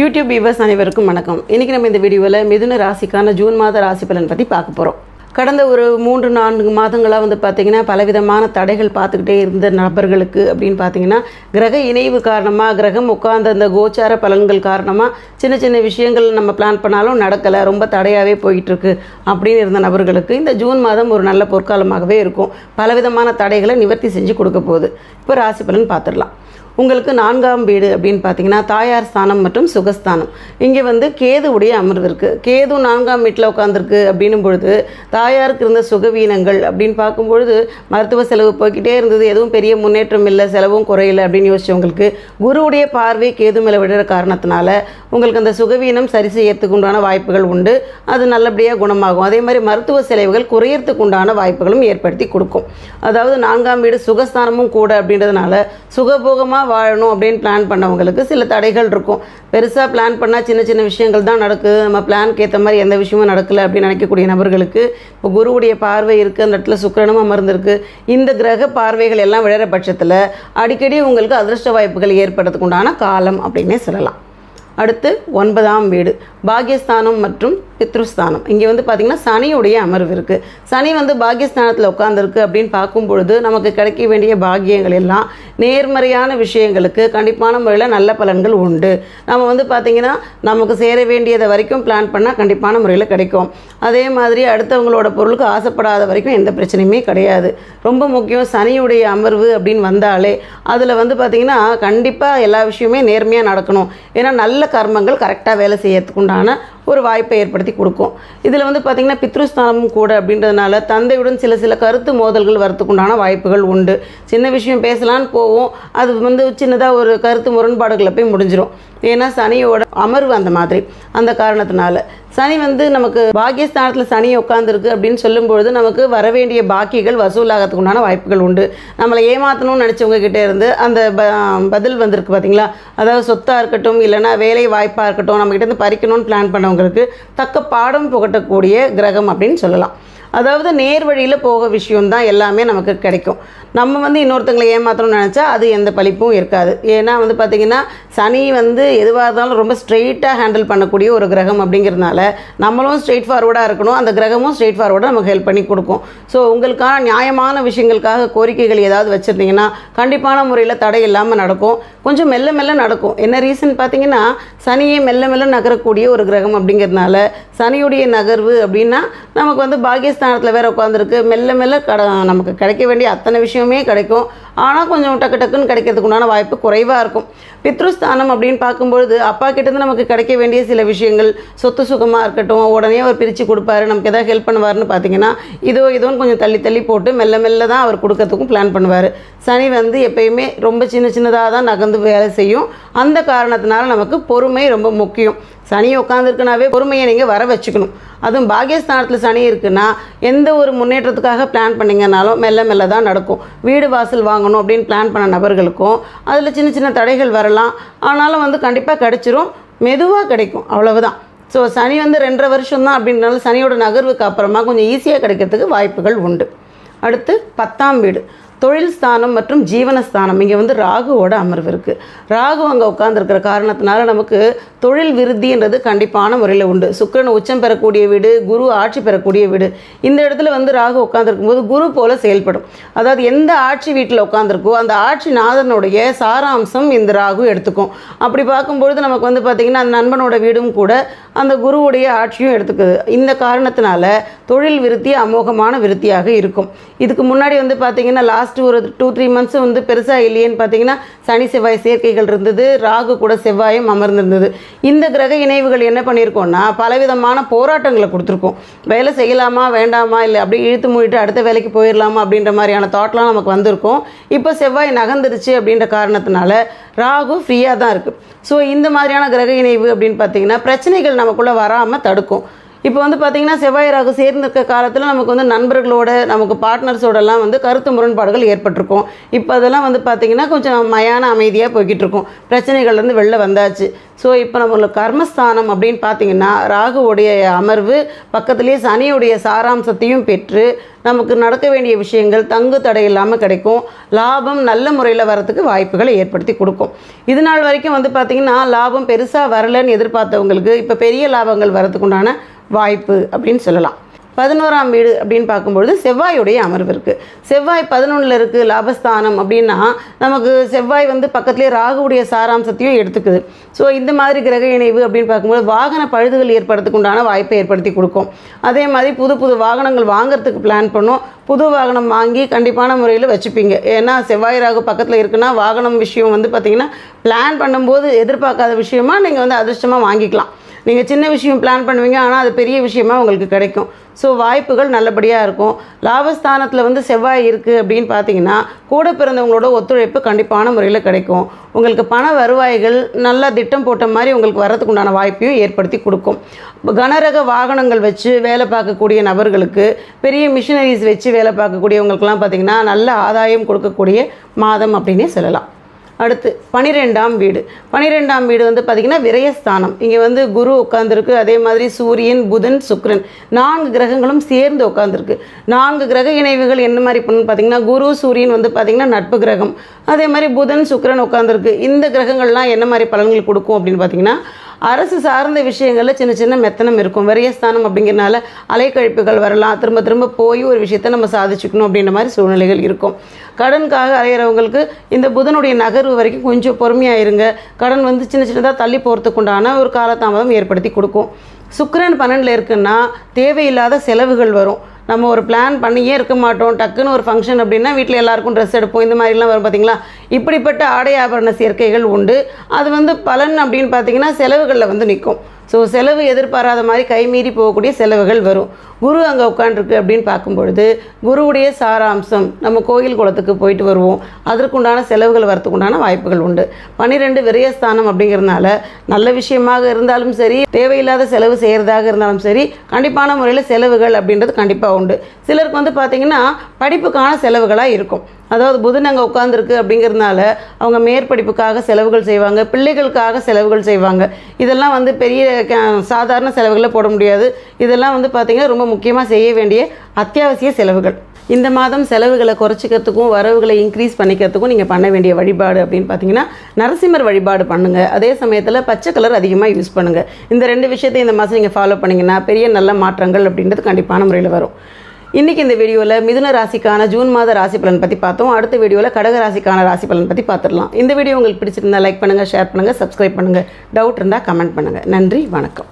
YouTube viewers அனைவருக்கும் வணக்கம். இன்றைக்கி நம்ம இந்த வீடியோவில் மிதுன ராசிக்கான ஜூன் மாத ராசி பலன் பற்றி பார்க்க போகிறோம் கடந்த ஒரு மூன்று நான்கு மாதங்களாக வந்து பார்த்திங்கன்னா பலவிதமான தடைகள் பார்த்துக்கிட்டே இருந்த நபர்களுக்கு அப்படின்னு பார்த்தீங்கன்னா கிரக இணைவு காரணமாக கிரகம் உட்கார்ந்த அந்த கோச்சார பலன்கள் காரணமாக சின்ன சின்ன விஷயங்கள் நம்ம பிளான் பண்ணாலும் நடக்கலை ரொம்ப தடையாகவே போயிட்டுருக்கு அப்படின்னு இருந்த நபர்களுக்கு இந்த ஜூன் மாதம் ஒரு நல்ல பொற்காலமாகவே இருக்கும். பலவிதமான தடைகளை நிவர்த்தி செஞ்சு கொடுக்க போகுது. இப்போ ராசி பலன் பார்த்துடலாம். உங்களுக்கு நான்காம் வீடு அப்படின்னு பார்த்தீங்கன்னா தாயார் ஸ்தானம் மற்றும் சுகஸ்தானம். இங்கே வந்து கேதுவுடைய அமர்வு இருக்குது கேது நான்காம் வீட்டில் உட்காந்துருக்கு அப்படின்னும் பொழுது தாயாருக்கு இருந்த சுகவீனங்கள் அப்படின்னு பார்க்கும்பொழுது மருத்துவ செலவு போய்கிட்டே இருந்தது. எதுவும் பெரிய முன்னேற்றம் இல்லை செலவும் குறையலை அப்படின்னு யோசிச்சவங்களுக்கு குருவுடைய பார்வை கேது மேலே விடுற காரணத்தினால உங்களுக்கு அந்த சுகவீனம் சரி செய்யறதுக்கு உண்டான வாய்ப்புகள் உண்டு. அது நல்லபடியாக குணமாகும். அதே மாதிரி மருத்துவ செலவுகள் குறையறதுக்கு உண்டான வாய்ப்புகளும் ஏற்படுத்தி கொடுக்கும். அதாவது நான்காம் வீடு சுகஸ்தானமும் கூட அப்படின்றதுனால சுகபோகமாக வாழணும் அப்படின்னு பிளான் பண்ணவங்களுக்கு சில தடைகள் இருக்கும். பெருசாக பிளான் பண்ணால் சின்ன சின்ன விஷயங்கள் தான் நடக்குது நம்ம பிளான்க்கு ஏற்ற மாதிரி எந்த விஷயமும் நடக்கலை அப்படின்னு நினைக்கக்கூடிய நபர்களுக்கு இப்போ குருவுடைய பார்வை இருக்குது அந்த இடத்துல சுக்கரனும் அமர்ந்திருக்கு. இந்த கிரக பார்வைகள் எல்லாம் விழற பட்சத்தில் அடிக்கடி உங்களுக்கு அதிர்ஷ்ட வாய்ப்புகள் ஏற்படுறதுக்கு உண்டான காலம் அப்படின்னே சொல்லலாம். அடுத்து ஒன்பதாம் வீடு. பாகியஸ்தானம் மற்றும் பித்ருஸ்தானம். இங்கே வந்து பார்த்திங்கன்னா சனியுடைய அமர்வு இருக்குது சனி வந்து பாகியஸ்தானத்தில் உட்காந்துருக்கு அப்படின்னு பார்க்கும் பொழுது நமக்கு கிடைக்க வேண்டிய பாக்கியங்கள் எல்லாம் நேர்மறையான விஷயங்களுக்கு கண்டிப்பான முறையில் நல்ல பலன்கள் உண்டு. நம்ம வந்து பார்த்திங்கன்னா நமக்கு சேர வேண்டியதை வரைக்கும் பிளான் பண்ணால் கண்டிப்பான முறையில் கிடைக்கும். அதே மாதிரி அடுத்தவங்களோட பொருளுக்கு ஆசைப்படாத வரைக்கும் எந்த பிரச்சனையுமே கிடையாது. ரொம்ப முக்கியம் சனியுடைய அமர்வு அப்படின்னு வந்தாலே அதில் வந்து பார்த்திங்கன்னா கண்டிப்பாக எல்லா விஷயமே நேர்மையாக நடக்கணும். ஏன்னா நல்ல கர்மங்கள் கரெக்டாக வேலை செய்யறதுக்கு உண்டான ஒரு வாய்ப்பை ஏற்படுத்தி கொடுக்கும். இதில் வந்து பார்த்திங்கன்னா பித்ருஸ்தானமும் கூட அப்படின்றதுனால தந்தையுடன் சில சில கருத்து மோதல்கள் வரத்துக்கு உண்டான வாய்ப்புகள் உண்டு. சின்ன விஷயம் பேசலான்னு போவோம். அது வந்து சின்னதாக ஒரு கருத்து முரண்பாடுகளை போய் முடிஞ்சிடும் ஏன்னா சனியோட அமர்வு அந்த மாதிரி. அந்த காரணத்தினால. சனி வந்து நமக்கு பாக்கியஸ்தானத்தில் சனி உட்காந்துருக்கு அப்படின்னு சொல்லும்பொழுது நமக்கு வரவேண்டிய பாக்கிகள் வசூலாகிறதுக்கு உண்டான வாய்ப்புகள் உண்டு. நம்மளை ஏமாற்றணும்னு நினச்சவங்க கிட்டே இருந்து அந்த ப பதில் வந்திருக்கு பார்த்தீங்களா? அதாவது சொத்தாக இருக்கட்டும் இல்லைன்னா வேலை வாய்ப்பாக இருக்கட்டும் நம்மகிட்ட இருந்து பறிக்கணும்னு பிளான் பண்ணவங்களுக்கு தக்க பாடம் புகட்டக்கூடிய கிரகம் அப்படின்னு சொல்லலாம். அதாவது நேர் வழியில் போக விஷயம்தான் எல்லாமே நமக்கு கிடைக்கும். நம்ம வந்து இன்னொருத்தங்களை ஏமாற்றணும்னு நினச்சா அது எந்த பழிப்பும் இருக்காது. ஏன்னா வந்து பார்த்திங்கன்னா சனி வந்து எதுவாக இருந்தாலும் ரொம்ப ஸ்ட்ரெயிட்டாக ஹேண்டில் பண்ணக்கூடிய ஒரு கிரகம் அப்படிங்கிறதுனால நம்மளும் ஸ்ட்ரெயிட் ஃபார்வர்டாக இருக்கணும். அந்த கிரகமும் ஸ்ட்ரெயிட் ஃபார்வர்டாக நமக்கு ஹெல்ப் பண்ணி கொடுக்கும். ஸோ உங்களுக்கான நியாயமான விஷயங்களுக்காக கோரிக்கைகள் ஏதாவது வச்சுருந்தீங்கன்னா கண்டிப்பான முறையில் தடை இல்லாமல் நடக்கும். கொஞ்சம் மெல்ல மெல்ல நடக்கும். என்ன ரீசன் பார்த்தீங்கன்னா சனியை மெல்ல மெல்ல நகரக்கூடிய ஒரு கிரகம் அப்படிங்கிறதுனால சனியுடைய நகர்வு அப்படின்னா நமக்கு வந்து பாகிஸ்தான் ஸ்தானத்தில் வேறு உட்காந்துருக்கு மெல்ல மெல்ல கட நமக்கு கிடைக்க வேண்டிய அத்தனை விஷயமே கிடைக்கும். ஆனால் கொஞ்சம் டக்கு டக்குன்னு கிடைக்கிறதுக்கு உண்டான வாய்ப்பு குறைவாக இருக்கும். பித்ருஸ்தானம் அப்படின்னு பார்க்கும்பொழுது அப்பா கிட்டேருந்து நமக்கு கிடைக்க வேண்டிய சில விஷயங்கள் சொத்து சுகமாக இருக்கட்டும் உடனே அவர் பிரித்து கொடுப்பாரு நமக்கு எதாவது ஹெல்ப் பண்ணுவார்னு பார்த்தீங்கன்னா இதோ இதோன்னு கொஞ்சம் தள்ளி தள்ளி போட்டு மெல்ல மெல்ல தான் அவர் கொடுக்கறதுக்கும் பிளான் பண்ணுவார். சனி வந்து எப்பயுமே ரொம்ப சின்ன சின்னதாக தான் நகர்ந்து வேலை செய்யும். அந்த காரணத்தினால நமக்கு பொறுமை ரொம்ப முக்கியம். சனி உட்காந்துருக்குனாவே பொறுமையை நீங்கள் வர வச்சுக்கணும். அதுவும் பாகியஸ்தானத்தில் சனி இருக்குன்னா எந்த ஒரு முன்னேற்றத்துக்காக பிளான் பண்ணிங்கனாலும் மெல்ல மெல்ல தான் நடக்கும். வீடு வாசல் வாங்கணும் அப்படின்னு பிளான் பண்ண நபர்களுக்கும் அதில் சின்ன சின்ன தடைகள் வரலாம். ஆனாலும் வந்து கண்டிப்பாக கிடச்சிரும். மெதுவாக கிடைக்கும். அவ்வளவுதான். ஸோ சனி வந்து ரெண்டரை வருஷம் தான் அப்படின்றனால சனியோட நகர்வுக்கு அப்புறமா கொஞ்சம் ஈஸியாக கிடைக்கிறதுக்கு வாய்ப்புகள் உண்டு. அடுத்து பத்தாம் வீடு. தொழில் ஸ்தானம் மற்றும் ஜீவனஸ்தானம். இங்கே வந்து ராகுவோட அமர்வு இருக்குது ராகு அங்கே உட்காந்துருக்கிற காரணத்தினால நமக்கு தொழில் விருத்தின்றது கண்டிப்பான முறையில் உண்டு. சுக்கிரன் உச்சம் பெறக்கூடிய வீடு குரு ஆட்சி பெறக்கூடிய வீடு. இந்த இடத்துல வந்து ராகு உட்காந்துருக்கும் போது குரு போல செயல்படும். அதாவது எந்த ஆட்சி வீட்டில் உட்காந்துருக்கோ அந்த ஆட்சி நாதனுடைய சாராம்சம் இந்த ராகு எடுத்துக்கும். அப்படி பார்க்கும்பொழுது நமக்கு வந்து பார்த்திங்கன்னா அந்த நண்பனோட வீடும் கூட அந்த குருவுடைய ஆட்சியும் எடுத்துக்குது. இந்த காரணத்தினால தொழில் விருத்தி அமோகமான விருத்தியாக இருக்கும். இதுக்கு முன்னாடி வந்து பார்த்திங்கன்னா லாஸ்ட் ஒரு டூ த்ரீ மந்த்ஸும் வந்து பெருசாக இல்லையேன்னு பார்த்தீங்கன்னா சனி செவ்வாய் சேர்க்கைகள் இருந்தது. ராகு கூட செவ்வாயும் அமர்ந்திருந்தது. இந்த கிரக இணைவுகள் என்ன பண்ணியிருக்கோம்னா பலவிதமான போராட்டங்களை கொடுத்துருக்கோம். வேலை செய்யலாமா வேண்டாமா இல்லை அப்படியே இழுத்து மூடிட்டு அடுத்த வேலைக்கு போயிடலாமா அப்படின்ற மாதிரியான தாட்லாம் நமக்கு வந்திருக்கும். இப்போ செவ்வாய் நகர்ந்துருச்சு அப்படின்ற காரணத்தினால ராகு ஃப்ரீயாக தான் இருக்குது ஸோ இந்த மாதிரியான கிரக இணைவு அப்படின்னு பார்த்தீங்கன்னா பிரச்சனைகள் நமக்குள்ளே வராமல் தடுக்கும். இப்போ வந்து பார்த்திங்கன்னா செவ்வாய் ராகு சேர்ந்திருக்க காலத்தில் நமக்கு வந்து நண்பர்களோட நமக்கு பார்ட்னர்ஸோடலாம் வந்து கருத்து முரண்பாடுகள் ஏற்பட்டிருக்கும். இப்போ அதெல்லாம் வந்து பார்த்திங்கன்னா கொஞ்சம் மயான அமைதியாக போய்கிட்டு இருக்கும். பிரச்சனைகள்லேருந்து வெளில வந்தாச்சு. ஸோ இப்போ நம்மளுக்கு கர்மஸ்தானம் அப்படின்னு பார்த்தீங்கன்னா ராகுவுடைய அமர்வு பக்கத்துலேயே சனியுடைய சாராம்சத்தையும் பெற்று நமக்கு நடக்க வேண்டிய விஷயங்கள் தங்கு தடை இல்லாமல் கிடைக்கும். லாபம் நல்ல முறையில் வரத்துக்கு வாய்ப்புகளை ஏற்படுத்தி கொடுக்கும். இது நாள் வரைக்கும் வந்து பார்த்திங்கன்னா லாபம் பெருசாக வரலன்னு எதிர்பார்த்தவங்களுக்கு இப்போ பெரிய லாபங்கள் வரதுக்குண்டான வாய்ப்பு அப்படின்னு சொல்லலாம். பதினோராம் வீடு அப்படின்னு பார்க்கும்பொழுது செவ்வாயுடைய அமர்வு இருக்குது செவ்வாய் பதினொன்றில் இருக்குது லாபஸ்தானம் அப்படின்னா நமக்கு செவ்வாய் வந்து பக்கத்துலேயே ராகுடைய சாராம்சத்தையும் எடுத்துக்குது. ஸோ இந்த மாதிரி கிரக இணைவு அப்படின்னு பார்க்கும்போது வாகன பழுதுகள் ஏற்படுறதுக்கு உண்டான வாய்ப்பை ஏற்படுத்தி கொடுக்கும். அதே மாதிரி புது புது வாகனங்கள் வாங்குறதுக்கு பிளான் பண்ணும். புது வாகனம் வாங்கி கண்டிப்பான முறையில் வச்சுப்பீங்க. ஏன்னா செவ்வாய் ராகு பக்கத்தில் இருக்குன்னா வாகனம் விஷயம் வந்து பார்த்திங்கன்னா பிளான் பண்ணும்போது எதிர்பார்க்காத விஷயமா நீங்கள் வந்து அதிர்ஷ்டமாக வாங்கிக்கலாம். நீங்கள் சின்ன விஷயம் பிளான் பண்ணுவீங்க ஆனால் அது பெரிய விஷயமா உங்களுக்கு கிடைக்கும். ஸோ வாய்ப்புகள் நல்லபடியாக இருக்கும். லாபஸ்தானத்தில் வந்து செவ்வாய் இருக்குது அப்படின்னு பார்த்தீங்கன்னா கூட பிறந்தவங்களோட ஒத்துழைப்பு கண்டிப்பான முறையில் கிடைக்கும். உங்களுக்கு பண வருவாய்கள் நல்லா திட்டம் போட்ட மாதிரி உங்களுக்கு வரதுக்கு உண்டான வாய்ப்பையும் ஏற்படுத்தி கொடுக்கும். கனரக வாகனங்கள் வச்சு வேலை பார்க்கக்கூடிய நபர்களுக்கு பெரிய மிஷினரிஸ் வச்சு வேலை பார்க்கக்கூடியவங்களுக்கெல்லாம் பார்த்திங்கன்னா நல்ல ஆதாயம் கொடுக்கக்கூடிய மாதம் அப்படின்னே சொல்லலாம். அடுத்து பனிரெண்டாம் வீடு. பனிரெண்டாம் வீடு வந்து பார்த்திங்கன்னா விரயஸ்தானம். இங்கே வந்து குரு உட்காந்துருக்கு அதே மாதிரி சூரியன் புதன் சுக்கிரன் நான்கு கிரகங்களும் சேர்ந்து உட்காந்துருக்கு நான்கு கிரக இணைவுகள் என்ன மாதிரி பண்ணுன்னு பார்த்திங்கன்னா குரு சூரியன் வந்து பார்த்திங்கன்னா நட்பு கிரகம். அதே மாதிரி புதன் சுக்கிரன் உட்காந்துருக்கு இந்த கிரகங்கள்லாம் என்ன மாதிரி பலன்கள் கொடுக்கும் அப்படின்னு பார்த்தீங்கன்னா அரசு சார்ந்த விஷயங்களில் சின்ன சின்ன மெத்தனம் இருக்கும். விரயஸ்தானம் அப்படிங்கிறனால அலைக்கழிப்புகள் வரலாம். திரும்ப திரும்ப போய் ஒரு விஷயத்தை நம்ம சாதிச்சுக்கணும் அப்படின்ற மாதிரி சூழ்நிலைகள் இருக்கும். கடனுக்காக அலையிறவங்களுக்கு இந்த புதனுடைய நகர்வு வரைக்கும் கொஞ்சம் பொறுமையாக இருங்க கடன் வந்து சின்ன சின்னதாக தள்ளி போகிறதுக்குண்டான ஒரு காலதாமதம் ஏற்படுத்தி கொடுக்கும். சுக்கரன் பன்னெண்டில் இருக்குன்னா தேவையில்லாத செலவுகள் வரும். நம்ம ஒரு பிளான் பண்ணியே இருக்க மாட்டோம். டக்குன்னு ஒரு ஃபங்க்ஷன் அப்படின்னா வீட்டில் எல்லாருக்கும் ட்ரெஸ் எடுப்போம். இந்த மாதிரிலாம் வரும் பார்த்தீங்களா இப்படிப்பட்ட ஆடை ஆபரண சேர்க்கைகள் உண்டு. அது வந்து பலன் அப்படின்னு பார்த்தீங்கன்னா செலவுகளில் வந்து நிற்கும் ஸோ செலவு எதிர்பாராத மாதிரி கைமீறி போகக்கூடிய செலவுகள் வரும். குரு அங்கே உட்காண்ட்ருக்கு அப்படின்னு பார்க்கும்பொழுது குருவுடைய சாராம்சம் நம்ம கோயில் குளத்துக்கு போயிட்டு வருவோம். அதற்குண்டான செலவுகள் வரத்துக்குண்டான வாய்ப்புகள் உண்டு. பன்னிரெண்டு விரயஸ்தானம் அப்படிங்கிறதுனால நல்ல விஷயமாக இருந்தாலும் சரி தேவையில்லாத செலவு செய்கிறதாக இருந்தாலும் சரி கண்டிப்பான முறையில் செலவுகள் அப்படின்றது கண்டிப்பாக உண்டு. சிலருக்கு வந்து பார்த்திங்கன்னா படிப்புக்கான செலவுகளாக இருக்கும். அதாவது புதன் அங்கே உட்காந்துருக்கு அப்படிங்கிறதுனால அவங்க மேற்படிப்புக்காக செலவுகள் செய்வாங்க பிள்ளைகளுக்காக செலவுகள் செய்வாங்க. இதெல்லாம் வந்து பெரிய க- சாதாரண செலவுகளை போட முடியாது. இதெல்லாம் வந்து பார்த்திங்கன்னா ரொம்ப முக்கியமாக செய்ய வேண்டிய அத்தியாவசிய செலவுகள். இந்த மாதம் செலவுகளை குறைச்சிக்கிறதுக்கும் வரவுகளை இன்க்ரீஸ் பண்ணிக்கிறதுக்கும் நீங்கள் பண்ண வேண்டிய வழிபாடு அப்படின்னு பார்த்தீங்கன்னா நரசிம்மர் வழிபாடு பண்ணுங்கள் அதே சமயத்தில் பச்சை கலர் அதிகமாக யூஸ் பண்ணுங்கள் இந்த ரெண்டு விஷயத்தை இந்த மாதம் நீங்கள் ஃபாலோ பண்ணிங்கன்னா பெரிய நல்ல மாற்றங்கள் அப்படின்றது கண்டிப்பான முறையில் வரும். இன்றைக்கி இந்த வீடியோவில் மிதுன ராசிக்கான ஜூன் மாத ராசி பலன் பற்றி பார்த்தோம். அடுத்த வீடியோவில் கடக ராசிக்கான ராசி பலன் பற்றி பார்த்துடலாம். இந்த வீடியோ உங்களுக்கு பிடிச்சிருந்தா லைக் பண்ணுங்கள் ஷேர் பண்ணுங்கள் சப்ஸ்கிரைப் பண்ணுங்கள் டவுட் இருந்தால் கமெண்ட் பண்ணுங்கள் நன்றி வணக்கம்.